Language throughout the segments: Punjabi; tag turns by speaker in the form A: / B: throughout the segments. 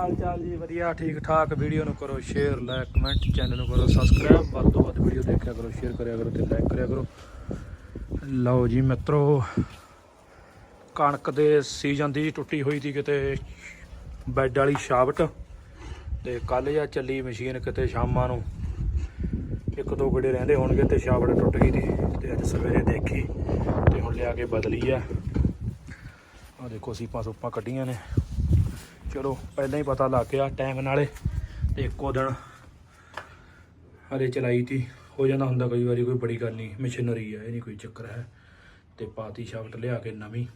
A: ਹਾਲ ਚਾਲ ਜੀ ਵਧੀਆ, ਠੀਕ ਠਾਕ। ਵੀਡੀਓ ਨੂੰ ਕਰੋ ਸ਼ੇਅਰ ਲਾਈਕ ਕਮੈਂਟ ਚੈਨਲ ਨੂੰ ਕਰੋ ਸਬਸਕ੍ਰਾਈਬ ਵੱਧ ਤੋਂ ਵੱਧ ਵੀਡੀਓ ਦੇਖਿਆ ਕਰੋ ਸ਼ੇਅਰ ਕਰਿਆ ਕਰੋ ਤੇ ਲਾਈਕ ਕਰਿਆ ਕਰੋ। ਲਓ ਜੀ ਮਿੱਤਰੋ, ਕਣਕ ਦੇ ਸੀਜ਼ਨ ਦੀ ਟੁੱਟੀ ਹੋਈ ਸੀ ਕਿਤੇ ਬੈੱਡ ਵਾਲੀ ਸ਼ਾਫਟ ਤੇ ਕੱਲ ਜਾਂ ਚੱਲੀ ਮਸ਼ੀਨ ਕਿਤੇ ਸ਼ਾਮਾਂ ਨੂੰ। ਇੱਕ ਦੋ ਗੜੇ ਰਹਿੰਦੇ ਹੋਣਗੇ ਤੇ ਸ਼ਾਫਟ ਟੁੱਟ ਗਈ ਦੀ ਤੇ ਅੱਜ ਸਵੇਰੇ ਦੇਖੀ ਤੇ ਹੁਣ ਲਿਆ ਕੇ ਬਦਲੀ ਆ। ਆ ਦੇਖੋ ਸੀਪਾਂ ਸੂਪਾਂ ਕੱਢੀਆਂ ਨੇ। ਚਲੋ, ਪਹਿਲਾਂ ਹੀ ਪਤਾ ਲੱਗ ਗਿਆ ਟਾਈਮ ਨਾਲੇ, ਤੇ ਇੱਕੋ ਦਿਨ ਹਰੇ ਚਲਾਈ ਤੀ। ਹੋ ਜਾਂਦਾ ਹੁੰਦਾ ਕਈ ਵਾਰੀ ਕੋਈ ਬੜੀ ਗੱਲ ਨਹੀਂ ਮਸ਼ੀਨਰੀ ਹੈ ਇਹ ਨਹੀਂ ਕੋਈ ਚੱਕਰ ਹੈ। ਤੇ ਪਾਤੀ ਸ਼ਾਫਟ ਲਿਆ ਕੇ ਨਵੀਂ,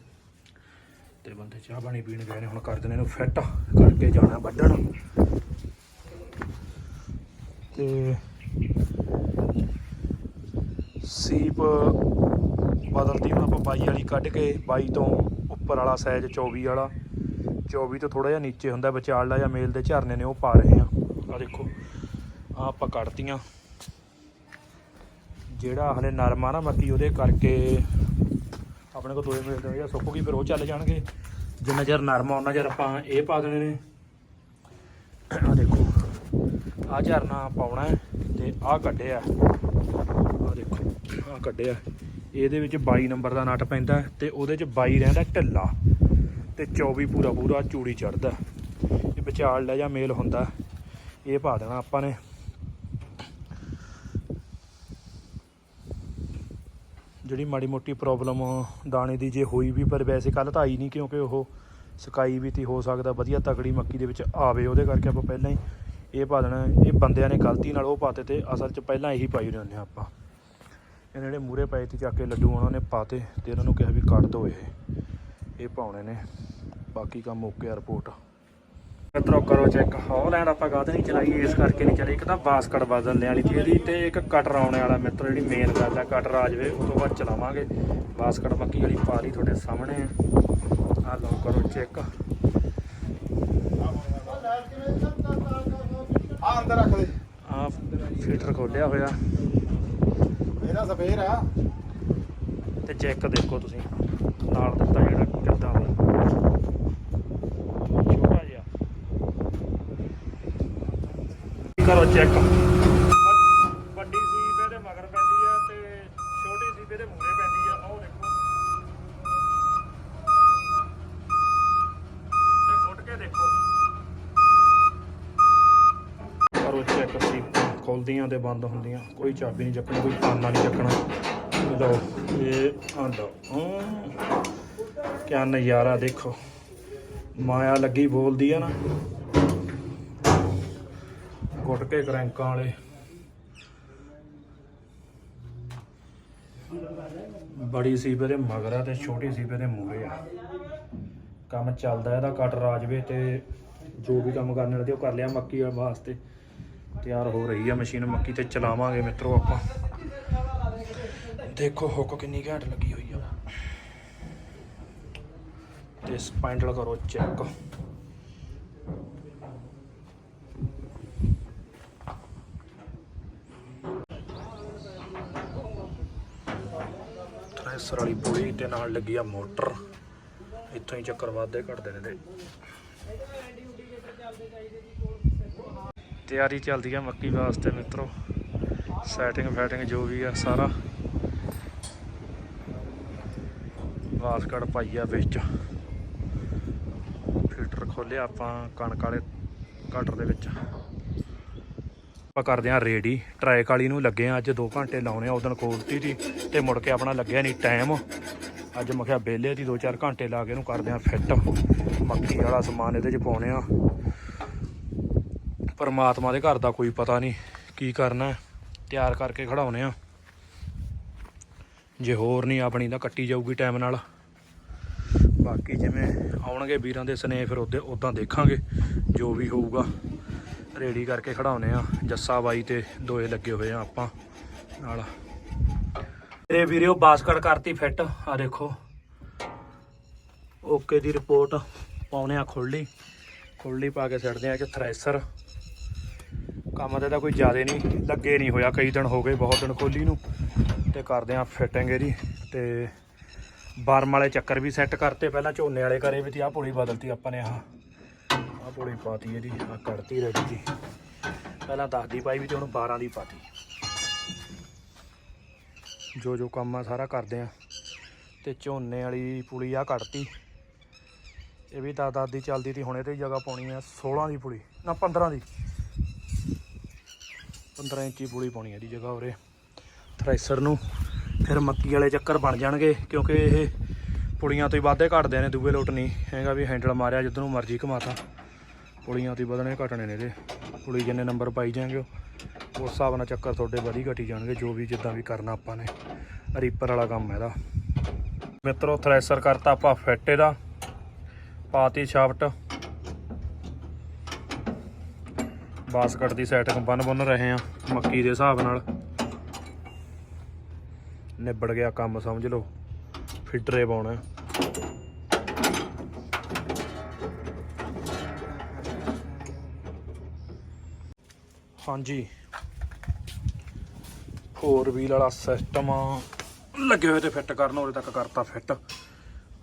A: ਤੇ ਬੰਦੇ ਚਾਹ ਪਾਣੀ ਪੀਣ ਗਏ ਨੇ, ਹੁਣ ਕਰ ਦਿੰਦੇ ਇਹਨੂੰ ਫਿੱਟ ਕਰਕੇ ਜਾਣਾ ਵੱਢਣ। ਤੇ ਸੀਪ ਬਦਲਦੀ ਹੁਣ ਆਪਾਂ 22 ਵਾਲੀ ਕੱਢ ਕੇ 22 ਤੋਂ ਉੱਪਰ ਵਾਲਾ ਸਾਈਜ਼ 24 ਵਾਲਾ। 24 ਤੋਂ ਥੋੜਾ ਜਿਹਾ ਨੀਚੇ ਹੁੰਦਾ ਵਿਚਾਲੜਾ ਜਾਂ ਮੇਲ ਦੇ ਝਰਨੇ ਨੇ ਉਹ ਪਾ ਰਹੇ ਆ ਆ ਦੇਖੋ ਆ ਆਪਾਂ ਕੱਢਤੀਆਂ। ਜਿਹੜਾ ਹਲੇ ਨਰਮ ਆ ਨਾ ਮੱਕੀ ਉਹਦੇ ਕਰਕੇ ਆਪਣੇ ਕੋਲ ਦੋਏ ਮੇਲ ਦੇ ਜਾਂ ਸੁੱਕ ਗਈ ਫਿਰ ਉਹ ਚੱਲ ਜਾਣਗੇ। ਜਿੰਨਾ ਚਿਰ ਨਰਮ ਆ ਉਹਨਾਂ ਚਿਰ ਆਪਾਂ ਇਹ ਪਾ ਦੇਣੇ ਨੇ। ਆ ਦੇਖੋ ਆ ਝਰਨਾ ਪਾਉਣਾ ਤੇ ਆ ਕੱਢਿਆ ਆ ਦੇਖੋ ਆ ਕੱਢਿਆ ਇਹਦੇ ਵਿੱਚ 22 ਨੰਬਰ ਦਾ ਨਟ ਪੈਂਦਾ ਤੇ ਉਹਦੇ ਚ 22 ਰਹਿੰਦਾ ਢਿੱਲਾ। ਤੇ 24 ਪੂਰਾ ਪੂਰਾ ਚੂੜੀ ਚੜਦਾ ਇਹ ਵਿਚਾਲ ਲੈ ਜਾਂ ਮੇਲ ਹੁੰਦਾ। ਇਹ ਪਾ ਦੇਣਾ ਆਪਾਂ ਨੇ। ਜਿਹੜੀ ਮਾੜੀ ਮੋਟੀ ਪ੍ਰੋਬਲਮ ਦਾਣੇ ਦੀ ਜੇ ਹੋਈ ਵੀ, ਪਰ ਵੈਸੇ ਕੱਲ ਤਾਂ ਆਈ ਨਹੀਂ ਕਿਉਂਕਿ ਉਹ ਸਕਾਈ ਵੀ ਤੀ ਹੋ ਸਕਦਾ, ਵਧੀਆ ਤਕੜੀ ਮੱਕੀ ਦੇ ਵਿੱਚ ਆਵੇ, ਉਹਦੇ ਕਰਕੇ ਆਪਾਂ ਪਹਿਲਾਂ ਹੀ ਇਹ ਪਾ ਦੇਣਾ। ਇਹ ਬੰਦਿਆਂ ਨੇ ਗਲਤੀ ਨਾਲ ਉਹ ਪਾਤੇ ਤੇ ਅਸਲ 'ਚ ਪਹਿਲਾਂ ਇਹੀ ਪਾਈ ਹੁੰਦੇ ਆਪਾਂ। ਇਹਨਾਂ ਜਿਹੜੇ ਮੂਰੇ ਪਏ ਤੇ ਚੱਕ ਕੇ ਲੱਡੂ ਉਹਨਾਂ ਨੇ ਪਾਤੇ ਤੇ ਇਹਨਾਂ ਨੂੰ ਕਿਹਾ ਵੀ ਕੱਢ ਦੋ ਇਹ। ਇਹ ਪਾਉਣੇ ਨੇ। ਬਾਕੀ ਕੰਮ ਓਕੇ ਆ ਰਿਪੋਰਟ ਮਿੱਤਰੋ ਕਰੋ ਚੈੱਕ ਹੌਲੈਂਡ ਆਪਾਂ ਗਾਦ ਨਹੀਂ ਚਲਾਈ ਇਸ ਕਰਕੇ ਨਹੀਂ ਚਲੀ। ਇੱਕ ਤਾਂ ਬਾਸਕਟ ਬਦਲਣ ਵਾਲੀ ਸੀ ਇਹਦੀ ਤੇ ਇੱਕ ਕਟਰ ਆਉਣੇ ਵਾਲਾ ਮਿੱਤਰ ਜਿਹੜੀ ਮੇਨ ਗੱਲ ਹੈ ਕਟਰ ਆ ਜਾਵੇ ਉਸ ਤੋਂ ਬਾਅਦ ਚਲਾਵਾਂਗੇ। ਬਾਸਕਟ ਮੱਕੀ ਵਾਲੀ ਪਾ ਲਈ ਤੁਹਾਡੇ ਸਾਹਮਣੇ। ਆ ਲਓ ਕਰੋ ਚੈੱਕ
B: ਆ ਅੰਦਰ ਰੱਖ ਦੇ।
A: ਆ ਫੀਟਰ ਖੋਲਿਆ ਹੋਇਆ।
B: ਇਹਦਾ ਸਫੇਰ ਆ।
A: ਤੇ ਚੈੱਕ ਦੇਖੋ ਤੁਸੀਂ। ਨਾਲ ਦਿੱਤਾ ਜਿਹੜਾ ਕਿੱਦਾਂ ਛੋਟਾ ਜਿਹਾ। ਕਰੋ ਚੈੱਕ ਵੱਡੀ ਸੀਪ ਇਹਦੇ ਮਗਰ ਪੈਂਦੀ ਆ ਤੇ ਛੋਟੀ ਸੀਪ ਇਹਦੇ ਮੂਹਰੇ ਪੈਂਦੀ ਆ। ਉਹ ਦੇਖੋ। ਤੇ ਘੁੱਟ ਕੇ ਦੇਖੋ। ਕਰੋ ਚੈੱਕ ਸੀਪਾਂ ਖੁੱਲਦੀਆਂ ਤੇ ਬੰਦ ਹੁੰਦੀਆਂ। ਕੋਈ ਚਾਬੀ ਨਹੀਂ ਚੱਕਣੀ ਕੋਈ ਪਾਨਾ ਨਹੀਂ ਚੱਕਣਾ। ਲਓ। ਇਹ ਆ ਲਓ ਕਿਆ ਨਜ਼ਾਰਾ ਦੇਖੋ। ਮਾਇਆ ਲੱਗੀ ਬੋਲਦੀ ਆ ਨਾ। ਗੁੱਟ ਕੇ ਕਰੈਂਕਾਂ ਵਾਲੇ। ਬੜੀ ਸੀ ਦੇ ਮਗਰ ਆ ਤੇ ਛੋਟੀ ਸੀ ਦੇ ਮੂਹਰੇ ਆ। ਕੰਮ ਚੱਲਦਾ ਇਹਦਾ ਕਟਰ ਰਾਜਵੇ ਤੇ ਜੋ ਵੀ ਕੰਮ ਕਰਨ ਵਾਲੇ ਉਹ ਕਰ ਲਿਆ ਮੱਕੀ ਵਾਸਤੇ। ਤਿਆਰ ਹੋ ਰਹੀ ਆ ਮਸ਼ੀਨ, ਮੱਕੀ ਤੇ ਚਲਾਵਾਂਗੇ ਮਿੱਤਰੋ ਆਪਾਂ। ਦੇਖੋ ਹੁੱਕ ਕਿੰਨੀ ਘੈਂਟ ਲੱਗੀ ਹੋਈ ਆ। ਤੇ ਸਪਾਈਂਡਲ ਕਰੋ ਚੈੱਕ ਥ੍ਰੈਸ਼ਰ ਵਾਲੀ ਪੁਲੀ ਤੇ ਨਾਲ ਲੱਗੀ ਆ ਮੋਟਰ। ਇੱਥੋਂ ਹੀ ਚੱਕਰ ਵੱਧਦੇ ਘਟਦੇ ਨੇ ਤੇ ਤਿਆਰੀ ਚੱਲਦੀ ਆ ਮੱਕੀ ਵਾਸਤੇ ਮਿੱਤਰੋ। ਸੈਟਿੰਗ ਫੈਟਿੰਗ ਜੋ ਵੀ ਆ ਸਾਰਾ। ਵਾਸਕੜ ਪਾਈ ਆ ਵਿੱਚ। ਫਿਲਟਰ ਖੋਲਿਆ ਆਪਾਂ ਕਣਕ ਵਾਲੇ ਕਟਰ ਦੇ ਵਿੱਚ। ਆਪਾਂ ਕਰਦੇ ਆ ਰੇਡੀ ਟਰੈਕ ਵਾਲੀ ਨੂੰ ਲੱਗੇ ਆ ਅੱਜ 2 ਘੰਟੇ ਲਾਉਣੇ ਆ ਉਦੋਂ ਖੋਲਤੀ ਸੀ ਤੇ ਮੁੜ ਕੇ ਆਪਣਾ ਲੱਗਿਆ ਨਹੀਂ ਟਾਈਮ ਅੱਜ ਮੈਂ ਕਿਹਾ ਬੇਲੇ ਦੀ 2-4 ਘੰਟੇ ਲਾ ਕੇ ਇਹਨੂੰ ਕਰਦੇ ਆ ਫਿੱਟ ਮੱਕੀ ਵਾਲਾ ਸਮਾਨ ਇਹਦੇ 'ਚ ਪਾਉਣੇ ਆ। ਪਰਮਾਤਮਾ ਦੇ ਘਰ ਦਾ ਕੋਈ ਪਤਾ ਨਹੀਂ ਕੀ ਕਰਨਾ ਤਿਆਰ ਕਰਕੇ ਖੜਾਉਨੇ ਆ। ਜੇ ਹੋਰ ਨਹੀਂ ਆਪਣੀ ਤਾਂ ਕੱਟੀ ਜਾਊਗੀ ਟਾਈਮ ਨਾਲ। ਬਾਕੀ ਜਿਵੇਂ ਆਉਣਗੇ ਵੀਰਾਂ ਦੇ ਸਨੇਹ, ਫਿਰ ਉਹਦੇ ਉਦਾਂ ਦੇਖਾਂਗੇ ਜੋ ਵੀ ਹੋਊਗਾ। ਰੇਡੀ ਕਰਕੇ ਖੜਾਉਨੇ ਆ ਜੱਸਾ ਬਾਈ ਤੇ ਦੋਏ ਲੱਗੇ ਹੋਏ ਆ ਆਪਾਂ ਨਾਲ। ਮੇਰੇ ਵੀਰਿਓ ਬਾਸਕਟ ਕਰਤੀ ਫਿੱਟ। ਆ ਦੇਖੋ। ਓਕੇ ਦੀ ਰਿਪੋਰਟ ਪਾਉਨੇ ਆ ਖੁੱਲੀ ਖੁੱਲੀ ਪਾ ਕੇ ਛੱਡਦੇ ਆ ਕਿ ਥ੍ਰੈਸ਼ਰ। ਕੰਮ ਤੇ ਤਾਂ ਕੋਈ ਜ਼ਿਆਦਾ ਨਹੀਂ, ਲੱਗੇ ਨਹੀਂ ਹੋਇਆ। ਕਈ ਦਿਨ ਹੋ ਗਏ, ਬਹੁਤ ਦਿਨ ਖੋਲੀ ਨੂੰ। ਤੇ ਕਰਦੇ ਆ ਫਿਟਿੰਗ ਇਹਦੀ ਤੇ ਬਰਮ ਵਾਲੇ ਚੱਕਰ ਵੀ ਸੈੱਟ ਕਰਤੇ ਪਹਿਲਾਂ, ਝੋਨੇ ਵਾਲੇ ਕਰੇ ਵੀ ਤੀ ਆ ਪੁਲੀ ਬਦਲਤੀ ਆਪਾਂ ਨੇ ਆਹ। ਆਹ ਪੁਲੀ ਪਾਤੀ ਇਹਦੀ ਆ ਕੱਢਤੀ ਰਹਿ ਦੀ ਪਹਿਲਾਂ 10 ਦੀ ਪਾਈ ਵੀ ਤੇ ਹੁਣ 12 ਦੀ ਪਾਤੀ। ਜੋ ਜੋ ਕੰਮ ਆ ਸਾਰਾ ਕਰਦੇ ਆ ਤੇ ਝੋਨੇ ਵਾਲੀ ਪੁਲੀ ਆ ਕੱਢਤੀ। ਇਹ ਵੀ 10 10 ਦੀ ਚੱਲਦੀ ਤੀ, ਹੁਣ ਇਹਦੇ ਦੀ ਜਗ੍ਹਾ ਪਾਉਣੀ ਆ 16 ਦੀ ਪੁਲੀ, ਨਾ 15 ਦੀ। 15 ਇੰਚੀ ਪੁਲੀ ਪਾਉਣੀ ਆ ਇਹਦੀ ਜਗ੍ਹਾ ਉਰੇ। ਥ੍ਰੈਸ਼ਰ ਨੂੰ ਫਿਰ ਮੱਕੀ ਵਾਲੇ ਚੱਕਰ ਬਣ ਜਾਣਗੇ, ਕਿਉਂਕਿ ਇਹ ਪੁੜੀਆਂ ਤੋਂ ਹੀ ਵਾਧੇ ਘਟਦੇ ਨੇ, ਦੂਏ ਲੋਟ ਨਹੀਂ। ਹੈਗਾ ਵੀ ਹੈਂਡਲ ਮਾਰਿਆ, ਜਿੱਧਰ ਨੂੰ ਮਰਜ਼ੀ ਘਮਾਤਾ। ਪੁੜੀਆਂ ਤੋਂ ਹੀ ਵਧਣੇ ਘਟਣੇ ਨੇ ਇਹਦੇ। ਪੁਲੀ ਜਿੰਨੇ ਨੰਬਰ ਪਾਈ ਜਾਣਗੇ, ਉਸ ਹਿਸਾਬ ਨਾਲ ਚੱਕਰ ਤੁਹਾਡੇ ਵਧੀ ਘਟੀ ਜਾਣਗੇ, ਜੋ ਵੀ ਜਿੱਦਾਂ ਵੀ ਕਰਨਾ ਆਪਾਂ ਨੇ। ਰੀਪਰ ਵਾਲਾ ਕੰਮ ਹੈ ਇਹਦਾ। ਮਿੱਤਰੋ, ਥ੍ਰੈਸ਼ਰ ਕਰਤਾ ਆਪਾਂ ਫਿੱਟ ਇਹਦਾ। ਪਾਤੀ ਸ਼ਾਫਟ। ਬਾਸਕਟ ਦੀ ਸੈਟਿੰਗ ਬੰਨ ਬੰਨ ਰਹੇ ਆ ਮੱਕੀ ਦੇ ਹਿਸਾਬ ਨਾਲ। ਨਿਬੜ ਗਿਆ ਕੰਮ ਸਮਝ ਲਓ। ਫਿਟਰੇ ਪਾਉਣਾ। ਹਾਂਜੀ। ਫੋਰ ਵੀਲ ਵਾਲਾ ਸਿਸਟਮ ਲੱਗੇ ਹੋਏ ਤੇ ਫਿੱਟ ਕਰਨ ਉਰੇ ਤੱਕ ਕਰਤਾ ਫਿੱਟ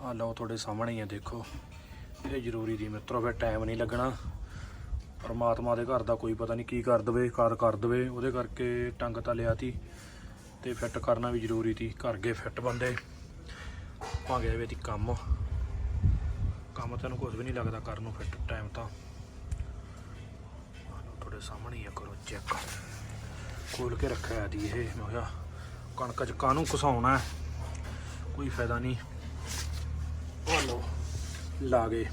A: ਆ ਲਓ ਤੁਹਾਡੇ ਸਾਹਮਣੇ ਹੀ ਆ, ਦੇਖੋ। ਇਹ ਜ਼ਰੂਰੀ ਦੀ ਮਿੱਤਰੋ, ਫਿਰ ਟਾਈਮ ਨਹੀਂ ਲੱਗਣਾ। ਪਰਮਾਤਮਾ ਦੇ ਘਰ ਦਾ ਕੋਈ ਪਤਾ ਨਹੀਂ ਕੀ ਕਰ ਦਵੇ ਕਰ ਕਰ ਦਵੇ। ਉਹਦੇ ਕਰਕੇ ਟੰਗ ਤਾਂ ਲਿਆ ਤੀ ਤੇ ਫਿੱਟ ਕਰਨਾ ਵੀ ਜ਼ਰੂਰੀ ਸੀ, ਘਰ ਗਏ ਫਿੱਟ ਬੰਦੇ। ਭਾਂਗੇ ਵੇ ਤੀ ਕੰਮ। ਕੰਮ ਤੈਨੂੰ ਕੁਝ ਵੀ ਨਹੀਂ ਲੱਗਦਾ ਕਰਨ ਨੂੰ ਫਿੱਟ ਟਾਈਮ ਤਾਂ। ਤੁਹਾਡੇ ਸਾਹਮਣੇ ਹੀ ਆ, ਕਰੋ ਚੈੱਕ ਖੋਲ ਕੇ ਰੱਖਿਆ ਦੀ ਇਹ, ਮੈਂ ਕਿਹਾ ਕਣਕ ਚ ਕਾਹਨੂੰ ਘਸਾਉਣਾ ਕੋਈ ਫਾਇਦਾ ਨਹੀਂ। ਉਹ ਲਓ, ਲਾ ਗਏ।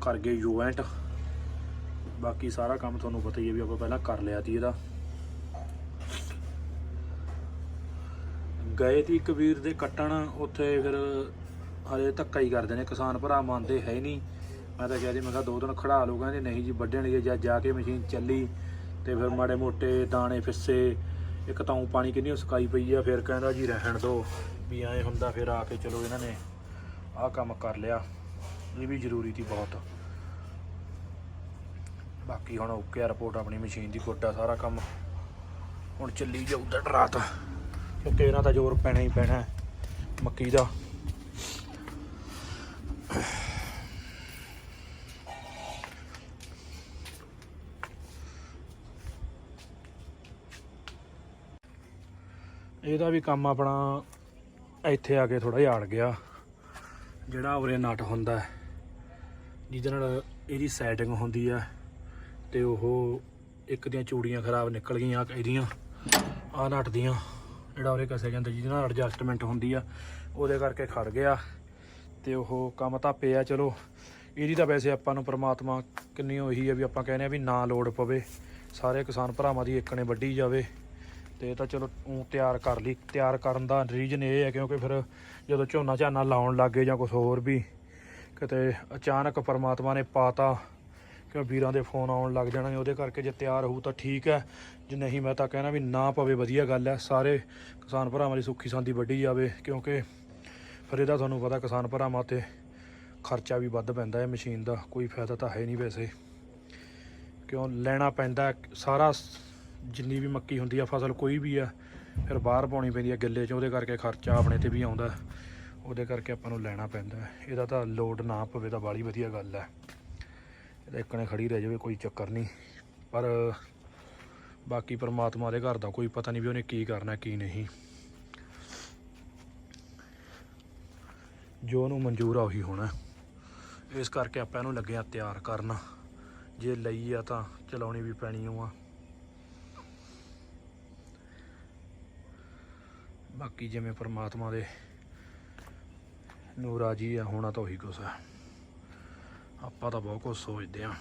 A: ਕਰ ਗਏ ਜੁਆਇੰਟ ਬਾਕੀ ਸਾਰਾ ਕੰਮ ਤੁਹਾਨੂੰ ਪਤਾ ਹੀ ਹੈ ਵੀ ਆਪਾਂ ਪਹਿਲਾਂ ਕਰ ਲਿਆ ਸੀ ਇਹਦਾ। ਗਏ ਤੀ ਇੱਕ ਵੀਰ ਦੇ ਕੱਟਣ, ਉੱਥੇ ਫਿਰ ਹਲੇ ਧੱਕਾ ਹੀ ਕਰਦੇ ਨੇ, ਕਿਸਾਨ ਭਰਾ ਮੰਨਦੇ ਹੈ ਹੀ ਨਹੀਂ। ਮੈਂ ਤਾਂ ਕਿਹਾ ਜੀ, ਮੈਂ ਕਿਹਾ ਦੋ ਦਿਨ ਖੜਾ ਲਓ ਕਹਿੰਦੇ ਨਹੀਂ ਜੀ ਵੱਢਣਗੇ ਲਈ ਜਾਂ ਜਾ ਕੇ ਮਸ਼ੀਨ ਚੱਲੀ ਤੇ ਫਿਰ ਮਾੜੇ ਮੋਟੇ ਦਾਣੇ ਫਿੱਸੇ, ਇੱਕ ਤਾਂ ਊਂ ਪਾਣੀ ਕਿੰਨੀ ਸੁਕਾਈ ਪਈ ਆ, ਫਿਰ ਕਹਿੰਦਾ ਜੀ ਰਹਿਣ ਦੋ, ਵੀ ਐਂ ਹੁੰਦਾ ਫਿਰ ਆ ਕੇ ਚਲੋ ਇਹਨਾਂ ਨੇ ਆਹ ਕੰਮ ਕਰ ਲਿਆ। ਇਹ ਵੀ ਜ਼ਰੂਰੀ ਸੀ ਬਹੁਤ। ਬਾਕੀ ਹੁਣ ਓਕੇ ਰਿਪੋਰਟ ਆਪਣੀ ਮਸ਼ੀਨ ਦੀ ਕੋਟਾ ਸਾਰਾ ਕੰਮ ਹੁਣ ਚੱਲੀ ਜਾਊ ਦਿਨ ਰਾਤ। ਕਿਉਂਕਿ ਇਹਨਾਂ ਦਾ ਜ਼ੋਰ ਪੈਣਾ ਹੀ ਪੈਣਾ ਮੱਕੀ ਦਾ। ਇਹਦਾ ਵੀ ਕੰਮ ਆਪਣਾ ਇੱਥੇ ਆ ਕੇ ਥੋੜਾ ਜਿਹਾ ਅੜ ਗਿਆ, ਜਿਹੜਾ ਉਰੇ ਨਟ ਹੁੰਦਾ ਜਿਹਦੇ ਨਾਲ ਇਹਦੀ ਸੈਟਿੰਗ ਹੁੰਦੀ ਆ ਤੇ ਉਹ ਇੱਕ ਦੀਆਂ ਚੂੜੀਆਂ ਖਰਾਬ ਨਿਕਲ ਗਈਆਂ, ਇਹਦੀਆਂ, ਆਹ ਨਟ ਦੀਆਂ। ਜਿਹੜਾ ਉਰੇ ਕਸਿਆ ਜਾਂਦਾ, ਜਿਹਦੇ ਨਾਲ ਐਡਜਸਟਮੈਂਟ ਹੁੰਦੀ ਆ, ਉਹਦੇ ਕਰਕੇ ਖੜ ਗਿਆ ਤੇ ਉਹ ਕੰਮ ਤਾਂ ਪਿਆ ਚਲੋ, ਇਹਦੀ ਤਾਂ ਵੈਸੇ ਆਪਾਂ ਨੂੰ ਪ੍ਰਮਾਤਮਾ ਕਿੰਨੀ ਉਹੀ ਆ ਵੀ ਆਪਾਂ ਕਹਿੰਦੇ ਆ ਵੀ ਨਾ ਲੋੜ ਪਵੇ, ਸਾਰੇ ਕਿਸਾਨ ਭਰਾਵਾਂ ਦੀ ਇੱਕ ਨੇ ਵੱਢੀ ਜਾਵੇ, ਤੇ ਤਾਂ ਚਲੋ ਉਹ ਤਿਆਰ ਕਰ ਲਈ, ਤਿਆਰ ਕਰਨ ਦਾ ਰੀਜਨ ਇਹ ਹੈ ਕਿਉਂਕਿ ਫਿਰ ਜਦੋਂ ਝੋਨਾ ਝਾਨਾ ਲਾਉਣ ਲੱਗੇ ਜਾਂ ਕੁਝ ਹੋਰ ਵੀ, ਕਿਤੇ ਅਚਾਨਕ ਪਰਮਾਤਮਾ ਨੇ ਪਾਤਾ ਕਿ ਵੀਰਾਂ ਦੇ ਫੋਨ ਆਉਣ ਲੱਗ ਜਾਣਗੇ, ਉਹਦੇ ਕਰਕੇ ਜੇ ਤਿਆਰ ਹੋਊ ਤਾਂ ਠੀਕ ਹੈ। ਜੇ ਨਹੀਂ, ਮੈਂ ਤਾਂ ਕਹਿਣਾ ਵੀ ਨਾ ਪਵੇ, ਵਧੀਆ ਗੱਲ ਹੈ। ਸਾਰੇ ਕਿਸਾਨ ਭਰਾਵਾਂ ਦੀ ਸੁੱਖੀ ਸਾਂਦੀ ਵੱਢੀ ਜਾਵੇ, ਕਿਉਂਕਿ ਫਿਰ ਇਹਦਾ ਤੁਹਾਨੂੰ ਪਤਾ ਕਿਸਾਨ ਭਰਾਵਾਂ ਤੇ ਖਰਚਾ ਵੀ ਵੱਧ ਪੈਂਦਾ ਹੈ, ਮਸ਼ੀਨ ਦਾ ਕੋਈ ਫਾਇਦਾ ਤਾਂ ਹੈ ਨਹੀਂ ਵੈਸੇ। ਕਿਉਂ, ਲੈਣਾ ਪੈਂਦਾ ਸਾਰਾ ਜਿੰਨੀ ਵੀ ਮੱਕੀ ਹੁੰਦੀ ਆ, ਫਸਲ ਕੋਈ ਵੀ ਆ, ਫਿਰ ਬਾਹਰ ਪਾਉਣੀ ਪੈਂਦੀ ਆ ਗਿੱਲੇ 'ਚ, ਉਹਦੇ ਕਰਕੇ ਖਰਚਾ ਆਪਣੇ ਤੇ ਵੀ ਆਉਂਦਾ। ਉਹਦੇ ਕਰਕੇ ਆਪਾਂ ਨੂੰ ਲੈਣਾ ਪੈਂਦਾ ਇਹਦਾ ਤਾਂ ਲੋਡ ਨਾ ਪਵੇ ਤਾਂ ਬਾਲੀ ਵਧੀਆ ਗੱਲ ਹੈ। ਇਹਦਾ ਇੱਕ ਨੇ ਖੜੀ ਰਹਿ ਜਾਵੇ, ਕੋਈ ਚੱਕਰ ਨਹੀਂ। ਪਰ ਬਾਕੀ ਪਰਮਾਤਮਾ ਦੇ ਘਰ ਦਾ ਕੋਈ ਪਤਾ ਨਹੀਂ ਵੀ ਉਹਨੇ ਕੀ ਕਰਨਾ, ਕੀ ਨਹੀਂ। ਜੋ ਉਹਨੂੰ ਮਨਜ਼ੂਰ ਆ ਉਹੀ ਹੋਣਾ। ਇਸ ਕਰਕੇ ਆਪਾਂ ਇਹਨੂੰ ਲੱਗੇ ਆ ਤਿਆਰ ਕਰਨ। ਜੇ ਲਈ ਆ ਤਾਂ ਚਲਾਉਣੀ ਵੀ ਪੈਣੀ ਓ ਆ। ਬਾਕੀ ਜਿਵੇਂ ਪਰਮਾਤਮਾ ਦੇ ਨੂੰ ਰਾਜੀ ਆ, ਹੋਣਾ ਤਾਂ ਉਹੀ ਕੁਛ ਆ। ਆਪਾਂ ਤਾਂ ਬਹੁਤ ਕੁਝ ਸੋਚਦੇ ਆ